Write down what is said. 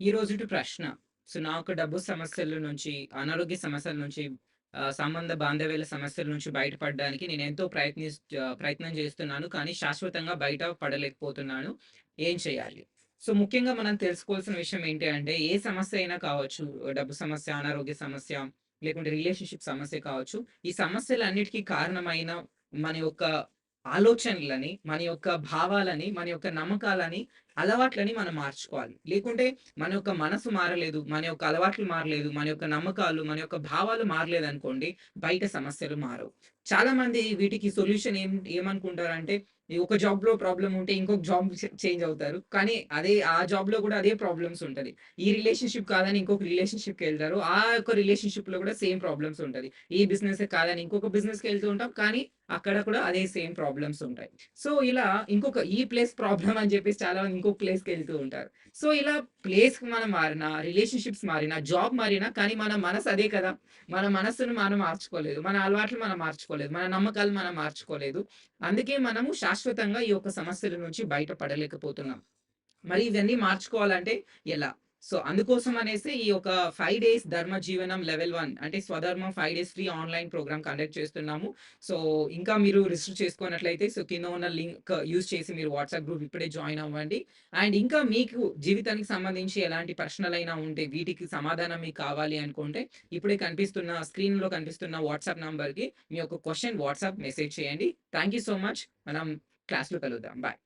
ఈ రోజుటి ప్రశ్న. సో, నాకు డబ్బు సమస్యల నుంచి, అనారోగ్య సమస్యల నుంచి, సంబంధ బాంధవ్యాల సమస్యల నుంచి బయటపడడానికి నేను ఎంతో ప్రయత్ని ప్రయత్నం చేస్తున్నాను. కానీ శాశ్వతంగా బయట పడలేకపోతున్నాను. ఏం చేయాలి? సో, ముఖ్యంగా మనం తెలుసుకోవాల్సిన విషయం ఏంటి అంటే, ఏ సమస్య అయినా కావచ్చు. డబ్బు సమస్య, అనారోగ్య సమస్య, లేకుంటే రిలేషన్‌షిప్ సమస్య కావచ్చు. ఈ సమస్యలన్నిటికీ కారణమైన మన యొక్క ఆలోచనలని, మన యొక్క భావాలని, మన యొక్క నమ్మకాలని, అలవాట్లని మనం మార్చుకోవాలి. లేకుంటే మన యొక్క మనసు మారలేదు, మన యొక్క అలవాట్లు మారలేదు, మన యొక్క నమ్మకాలు, మన యొక్క భావాలు మారలేదనుకోండి, బయట సమస్యలు మారవు. చాలామంది వీటికి సొల్యూషన్ ఏం ఏమనుకుంటారంటే, ఒక జాబ్లో ప్రాబ్లం ఉంటే ఇంకొక జాబ్ చేంజ్ అవుతారు. కానీ అదే ఆ జాబ్లో కూడా అదే ప్రాబ్లమ్స్ ఉంటది. ఈ రిలేషన్‌షిప్ కాదని ఇంకొక రిలేషన్‌షిప్‌కెళ్తారు. ఆ యొక్క రిలేషన్షిప్లో కూడా సేమ్ ప్రాబ్లమ్స్ ఉంటది. ఈ బిజినెస్ కాదని ఇంకొక బిజినెస్‌కెళ్తూ ఉంటాం. కానీ అక్కడ కూడా అదే సేమ్ ప్రాబ్లమ్స్ ఉంటాయి. సో, ఇలా ఇంకొక ఈ ప్లేస్ ప్రాబ్లం అని చెప్పేసి ఇంకో ప్లేస్కి వెళ్తూ ఉంటారు. సో, ఇలా ప్లేస్ మనం మారినా, రిలేషన్‌షిప్స్ మారినా, జాబ్ మారినా కానీ మన మనసు అదే కదా! మన మనస్సును మనం మార్చుకోలేదు. మన అలవాట్లు మనం మార్చుకోలేదు. మన నమ్మకాలు మనం మార్చుకోలేదు. అందుకే మనము శాశ్వతంగా ఈ యొక్క సమస్యల నుంచి బయటపడలేకపోతున్నాం మరి ఇవన్నీ మార్చుకోవాలంటే ఎలా? సో, అందుకోసం అనేసి ఈ యొక్క ఫైవ్ డేస్ ధర్మ జీవనం లెవెల్ వన్ అంటే Swadharmam five days free online program conduct చేస్తున్నాము. సో, ఇంకా మీరు రిజిస్టర్ చేసుకున్నట్లయితే సో, కింద ఉన్న లింక్ యూజ్ చేసి మీరు వాట్సాప్ గ్రూప్ ఇప్పుడే జాయిన్ అవ్వండి. అండ్ ఇంకా మీకు జీవితానికి సంబంధించి ఎలాంటి ప్రశ్నలైనా ఉంటే, వీటికి సమాధానం మీకు కావాలి అనుకుంటే, ఇప్పుడే కనిపిస్తున్న స్క్రీన్‌లో కనిపిస్తున్న వాట్సాప్ నంబర్‌కి మీ యొక్క క్వశ్చన్ వాట్సాప్ మెసేజ్ చేయండి. Thank you so much. మనం క్లాస్‌లో కలుద్దాం. బాయ్.